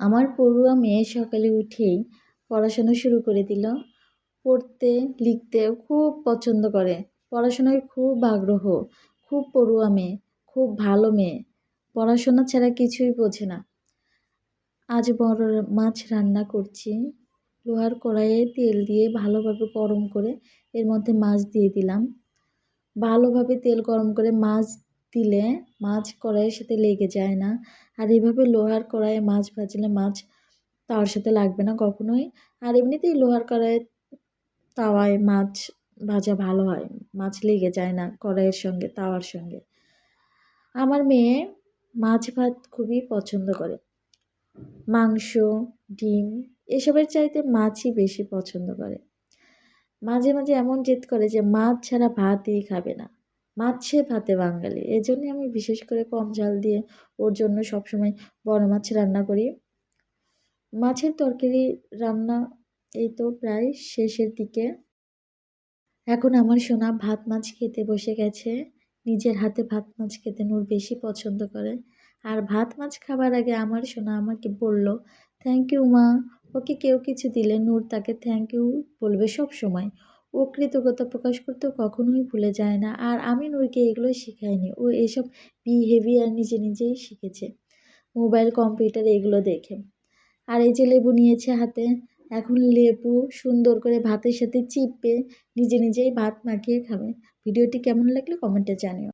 আমার পড়ুয়া মেয়ে সকালে উঠেই পড়াশোনা শুরু করে দিল। পড়তে, লিখতে খুব পছন্দ করে। পড়াশোনায় খুব আগ্রহ, খুব পড়ুয়া মেয়ে, খুব ভালো মেয়ে। পড়াশোনা ছাড়া কিছুই বোঝে না। আজ বড় মাছ রান্না করছি। লোহার কড়াইয়ে তেল দিয়ে ভালোভাবে গরম করে এর মধ্যে মাছ দিয়ে দিলাম। ভালোভাবে তেল গরম করে মাছ দিলে মাছ কড়াইয়ের সাথে লেগে যায় না। আর এভাবে লোহার কড়াইয়ে মাছ ভাজলে মাছ তাওয়ার সাথে লাগবে না কখনোই। আর এমনিতেই লোহার কড়াইয়ে তাওয়ায় মাছ ভাজা ভালো হয়। মাছ লেগে যায় না কড়াইয়ের সঙ্গে, তাওয়ার সঙ্গে। আমার মেয়ে মাছ ভাত খুবই পছন্দ করে। মাংস, ডিম এসবের চাইতে মাছই বেশি পছন্দ করে। মাঝে মাঝে এমন জেদ করে যে মাছ ছাড়া ভাতই খাবে না। মাছে ভাতে বাঙালি। এই জন্যে আমি বিশেষ করে কম ঝাল দিয়ে ওর জন্য সবসময় বড় মাছ রান্না করি। মাছের তরকারি রান্না এই তো প্রায় শেষের দিকে। এখন আমার সোনা ভাত মাছ খেতে বসে গেছে। নিজের হাতে ভাত মাছ খেতে নূর বেশি পছন্দ করে। আর ভাত মাছ খাবার আগে আমার সোনা আমাকে বলল থ্যাংক ইউ মা। ওকে কেউ কিছু দিলে নূর তাকে থ্যাংক ইউ বলবে সব সময় ও কৃতজ্ঞতা প্রকাশ করতে কখনোই ভুলে যায় না। আর আমি নূরকে এগুলো শেখাইনি। ও এসব বিহেভিয়ার নিজে নিজেই শিখেছে। মোবাইল, কম্পিউটার এগুলো দেখে। আর এই যে লেবু নিয়েছে হাতে, এখন লেবু সুন্দর করে ভাতের সাথে চিপে নিজে নিজেই ভাত মাখিয়ে খাবে। ভিডিওটি কেমন লাগলে কমেন্টে জানিও।